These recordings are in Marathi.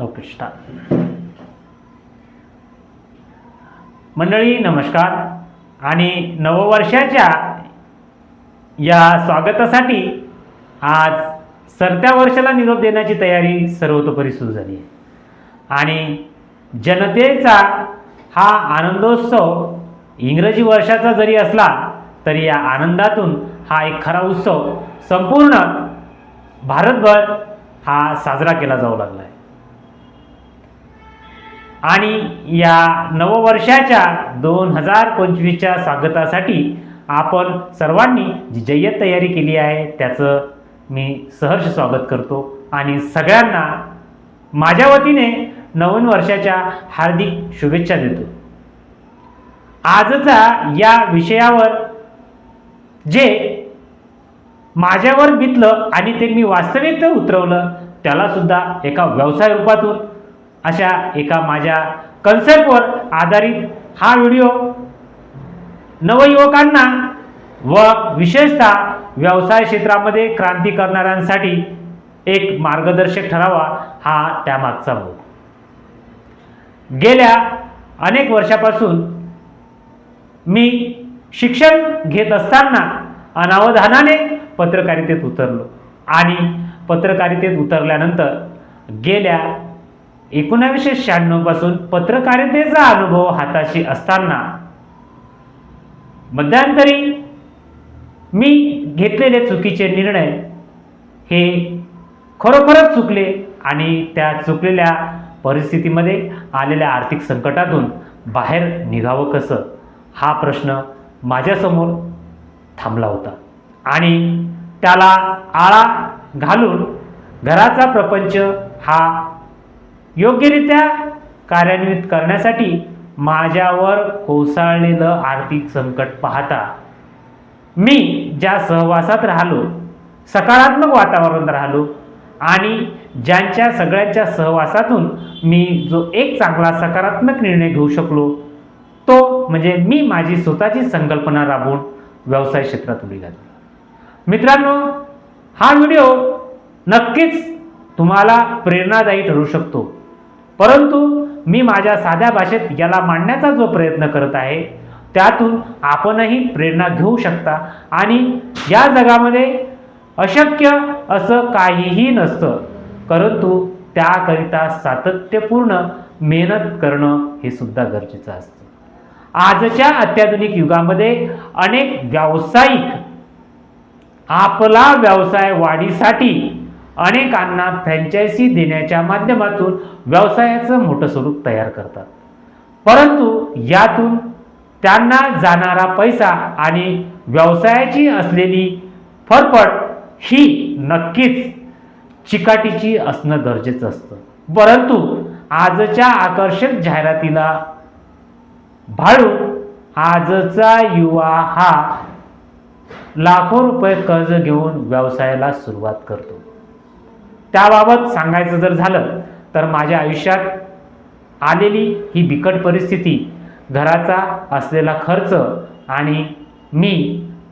ओके स्टार्ट मंडळी नमस्कार. आणि नववर्षाच्या या स्वागतासाठी आज सरत्या वर्षाला निरोप देण्याची तयारी सर्वतोपरी सुरू झाली आहे. आणि जनतेचा हा आनंदोत्सव इंग्रजी वर्षाचा जरी असला तरी या आनंदातून हा एक खरा उत्सव संपूर्ण भारतभर हा साजरा केला जाऊ लागला आहे. आणि या नववर्षाच्या दोन हजार पंचवीसच्या स्वागतासाठी आपण सर्वांनी जी जय्यत तयारी केली आहे त्याचं मी सहर्ष स्वागत करतो. आणि सगळ्यांना माझ्या वतीने नवीन वर्षाच्या हार्दिक शुभेच्छा देतो. आजचा या विषयावर जे माझ्यावर बितलं आणि ते मी वास्तविकता उतरवलं त्यालासुद्धा एका व्यवसाय रूपातून अशा एका माझ्या कन्सेप्टवर आधारित हा व्हिडिओ नवयुवकांना व विशेषतः व्यवसाय क्षेत्रामध्ये क्रांती करणाऱ्यांसाठी एक मार्गदर्शक ठरावा हा त्यामागचा बोध गेल्या अनेक वर्षापासून मी शिक्षण घेत असताना अनावधानाने पत्रकारितेत उतरलो आणि पत्रकारितेत उतरल्यानंतर गेल्या एकोणावीसशे शहाण्णवपासून पत्रकारितेचा अनुभव हाताशी असताना. मध्यंतरी मी घेतलेले चुकीचे निर्णय हे खरोखरच चुकले आणि त्या चुकलेल्या परिस्थितीमध्ये आलेल्या आर्थिक संकटातून बाहेर निघावं कसं? हा प्रश्न माझ्यासमोर थांबला होता. आणि त्याला आळा घालून घराचा प्रपंच हा योग्यरित्या कार्यान्वित करण्यासाठी माझ्यावर कोसळलेलं आर्थिक संकट पाहता मी ज्या सहवासात राहिलो सकारात्मक वातावरण राहिलो आणि ज्यांच्या सगळ्यांच्या सहवासातून मी जो एक चांगला सकारात्मक निर्णय घेऊ शकलो तो म्हणजे मी माझी स्वतःची संकल्पना राबवून व्यवसाय क्षेत्रात उडी घातली. मित्रांनो हा व्हिडिओ नक्कीच तुम्हाला प्रेरणादायी ठरू शकतो. परंतु मी माझ्या साध्या भाषेत याला मांडण्याचा जो प्रयत्न करत आहे त्यातून आपणही प्रेरणा घेऊ शकता आणि या जगामध्ये अशक्य असं काहीही नसतं परंतु त्याकरिता सातत्यपूर्ण मेहनत करणं हे सुद्धा गरजेचं असतं. आजच्या अत्याधुनिक युगामध्ये अनेक व्यावसायिक आपला व्यवसाय वाढीसाठी अनेकांना फ्रँचायझी देण्याच्या माध्यमातून व्यवसायाचं मोठं स्वरूप तयार करतात. परंतु यातून त्यांना जाणारा पैसा आणि व्यवसायाची असलेली फरफट ही नक्कीच चिकाटीची असणं गरजेचं असतं. परंतु आजच्या आकर्षक जाहिरातीला भाळून आजचा युवा हा लाखो रुपये कर्ज घेऊन व्यवसायाला सुरुवात करतो. त्याबाबत सांगायचं जर झालं तर माझ्या आयुष्यात आलेली ही बिकट परिस्थिती घराचा असलेला खर्च आणि मी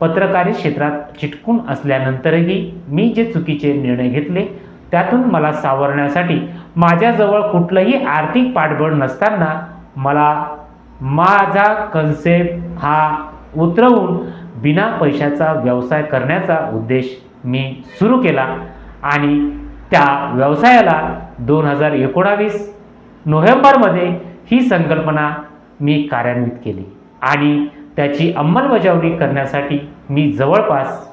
पत्रकारी क्षेत्रात चिटकून असल्यानंतरही मी जे चुकीचे निर्णय घेतले त्यातून मला सावरण्यासाठी माझ्याजवळ कुठलंही आर्थिक पाठबळ नसताना मला माझा कन्सेप्ट हा उतरवून बिना पैशाचा व्यवसाय करण्याचा उद्देश मी सुरू केला आणि त्या व्यवसायाला दोन हजार एकोणावीस नोव्हेंबरमध्ये ही संकल्पना मी कार्यान्वित केली. आणि त्याची अंमलबजावणी करण्यासाठी मी जवळपास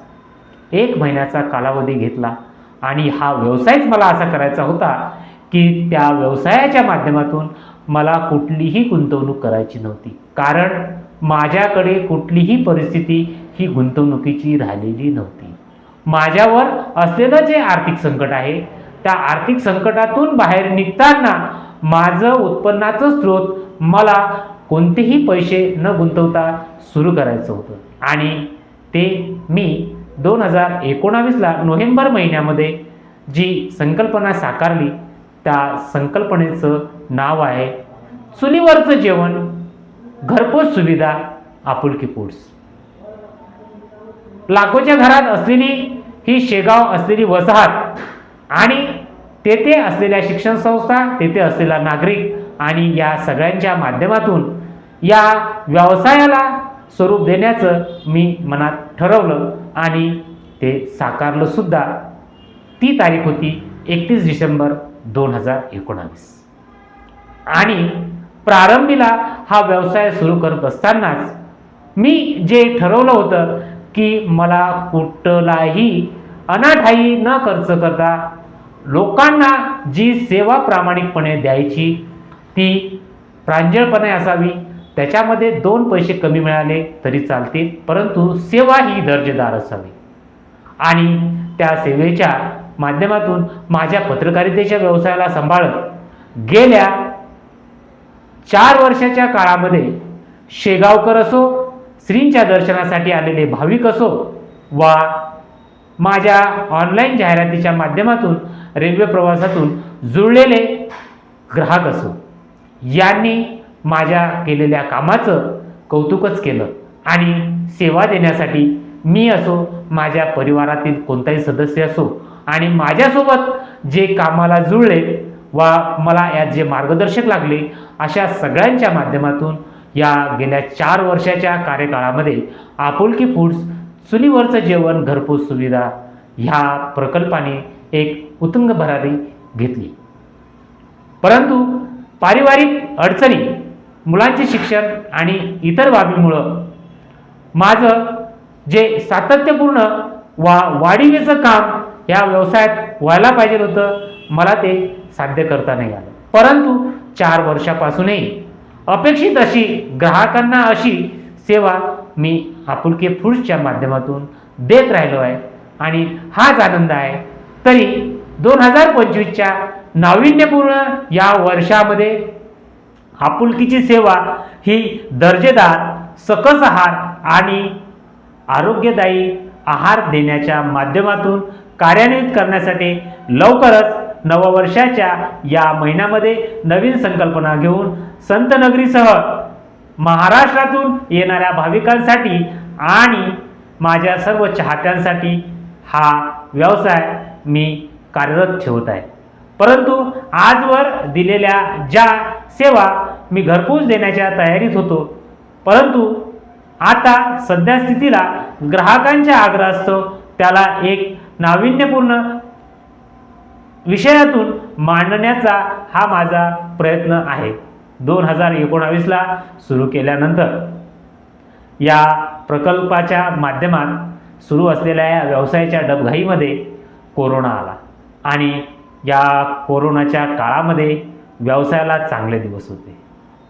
एक महिन्याचा कालावधी घेतला. आणि हा व्यवसायच मला असा करायचा होता की त्या व्यवसायाच्या माध्यमातून मला कुठलीही गुंतवणूक करायची नव्हती. कारण माझ्याकडे कुठलीही परिस्थिती ही गुंतवणुकीची राहिलेली नव्हती. माझ्यावर असलेलं जे आर्थिक संकट आहे त्या आर्थिक संकटातून बाहेर निघताना माझं उत्पन्नाचं स्रोत मला कोणतेही पैसे न गुंतवता सुरू करायचं होतं. आणि ते मी दोन हजार एकोणावीसला नोव्हेंबर महिन्यामध्ये जी संकल्पना साकारली त्या संकल्पनेचं नाव आहे चुलीवरचं जेवण घरपोच सुविधा आपुलकी फूड्स लाखोच्या घरात असलेली ही शेगाव असलेली वसाहत आणि तेथे असलेल्या शिक्षण संस्था तेथे असलेला नागरिक आणि या सगळ्यांच्या माध्यमातून या व्यवसायाला स्वरूप देण्याचं मी मनात ठरवलं आणि ते साकारलं सुद्धा. ती तारीख होती एकतीस डिसेंबर दोन हजार एकोणावीस. आणि प्रारंभीला हा व्यवसाय सुरू करत असतानाच मी जे ठरवलं होतं की मला कुठलाही अनाठाई न खर्च करता लोकांना जी सेवा प्रामाणिकपणे द्यायची ती प्रांजळपणे असावी. त्याच्यामध्ये दोन पैसे कमी मिळाले तरी चालतील परंतु सेवा ही दर्जेदार असावी. आणि त्या सेवेच्या माध्यमातून माझ्या पत्रकारितेच्या व्यवसायाला सांभाळत गेल्या चार वर्षाच्या काळामध्ये शेगावकर असो श्रींच्या दर्शनासाठी आलेले भाविक असो वा माझ्या ऑनलाईन जाहिरातीच्या माध्यमातून रेल्वे प्रवासातून जुळलेले ग्राहक असो यांनी माझ्या केलेल्या कामाचं कौतुकच केलं आणि सेवा देण्यासाठी मी असो माझ्या परिवारातील कोणताही सदस्य असो आणि माझ्यासोबत जे कामाला जुळले वा मला यात जे मार्गदर्शक लागले अशा सगळ्यांच्या माध्यमातून या गेल्या चार वर्षाच्या कार्यकाळामध्ये आपुलकी फूड्स चुलीवरचं जेवण घरपोच सुविधा ह्या प्रकल्पाने एक उत्तुंग भरारी घेतली. परंतु पारिवारिक अडचणी मुलांचे शिक्षण आणि इतर बाबीमुळं माझं जे सातत्यपूर्ण वा वाढीवेचं काम या व्यवसायात व्हायला पाहिजे होतं मला ते साध्य करता नाही आलं. परंतु चार वर्षापासूनही अपेक्षित अशी ग्राहकांना अशी सेवा मी आपुलके फूड्सच्या माध्यमातून देत राहिलो आहे. आणि हाच आनंद आहे. तरी दोन हजार पंचवीसच्या नाविन्यपूर्ण या वर्षामध्ये आपुलकीची सेवा ही दर्जेदार सकस आहार आणि आरोग्यदायी आहार देण्याच्या माध्यमातून कार्यान्वित करण्यासाठी लवकरच नववर्षाच्या या महिन्यामध्ये नवीन संकल्पना घेऊन संतनगरीसह महाराष्ट्रातून येणाऱ्या भाविकांसाठी आणि माझ्या सर्व चाहत्यांसाठी हा व्यवसाय मी कार्यरत ठेवत आहे. परंतु आजवर दिलेल्या ज्या सेवा मी घरपोच देण्याच्या तयारीत होतो परंतु आता सध्या स्थितीला ग्राहकांच्या आग्रहास्तव त्याला एक नाविन्यपूर्ण विषयातून मांडण्याचा हा माझा प्रयत्न आहे. दोन हजार एकोणावीसला सुरू केल्यानंतर या प्रकल्पाच्या माध्यमात सुरू असलेल्या या व्यवसायाच्या डबघाईमध्ये कोरोना आला. आणि या कोरोनाच्या काळामध्ये व्यवसायाला चांगले दिवस होते.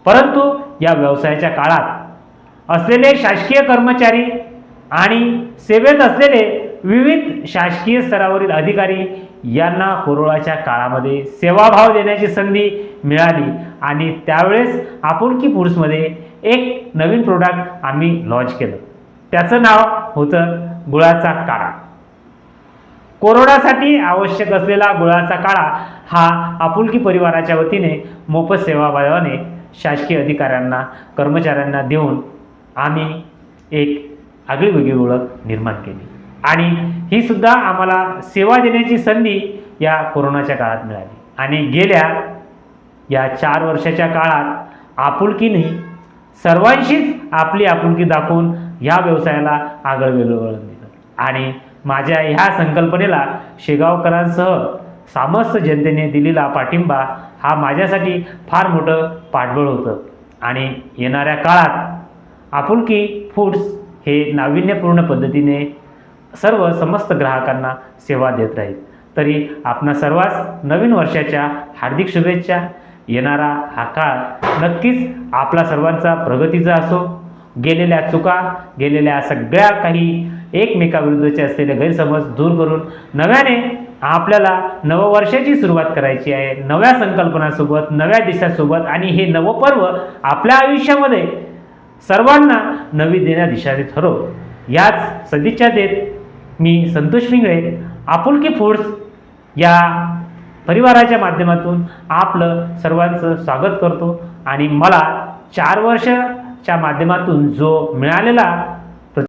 परंतु या व्यवसायाच्या काळात असलेले शासकीय कर्मचारी आणि सेवेत असलेले विविध शासकीय स्तरावरील अधिकारी यांना कोरोनाच्या काळामध्ये सेवाभाव देण्याची संधी मिळाली. आणि त्यावेळेस आपुलकी फूड्समध्ये एक नवीन प्रोडक्ट आम्ही लॉन्च केलं. त्याचं नाव होतं गुळाचा काळा कोरोनासाठी आवश्यक असलेला गुळाचा काळा हा आपुलकी परिवाराच्या वतीने मोफत सेवाभावाने शासकीय अधिकाऱ्यांना कर्मचाऱ्यांना देऊन आम्ही एक आगळीवेगळी ओळख निर्माण केली. आणि ही सुद्धा आम्हाला सेवा देण्याची संधी या कोरोनाच्या काळात मिळाली. आणि गेल्या या चार वर्षाच्या काळात आपुलकीने सर्वांशीच आपली आपुलकी दाखवून ह्या व्यवसायाला आगळ वेगळं वळण दिलं. आणि माझ्या ह्या संकल्पनेला शेगावकरांसह समस्त जनतेने दिलेला पाठिंबा हा माझ्यासाठी फार मोठं पाठबळ होतं. आणि येणाऱ्या काळात आपुलकी फूड्स हे नाविन्यपूर्ण पद्धतीने सर्व समस्त ग्राहकांना सेवा देत राहील. तरी आपणा सर्वांस नवीन वर्षाच्या हार्दिक शुभेच्छा. येणारा हा काळ नक्कीच आपला सर्वांचा प्रगतीचा असो. गेलेल्या चुका गेलेल्या सगळ्या काही एकमेकाविरुद्धचे असलेले गैरसमज दूर करून नव्याने आपल्याला नववर्षाची सुरुवात करायची आहे. नव्या संकल्पनासोबत नव्या दिशासोबत आणि हे नवपर्व आपल्या आयुष्यामध्ये सर्वांना नवी देण्या दिशाने ठरव. याच सदिच्छा देत मी संतोष मिंगळे आपुलकी फूड्स या परिवाराच्या माध्यमातून आपलं सर्वांचं स्वागत करतो. आणि मला चार वर्षाच्या माध्यमातून जो मिळालेला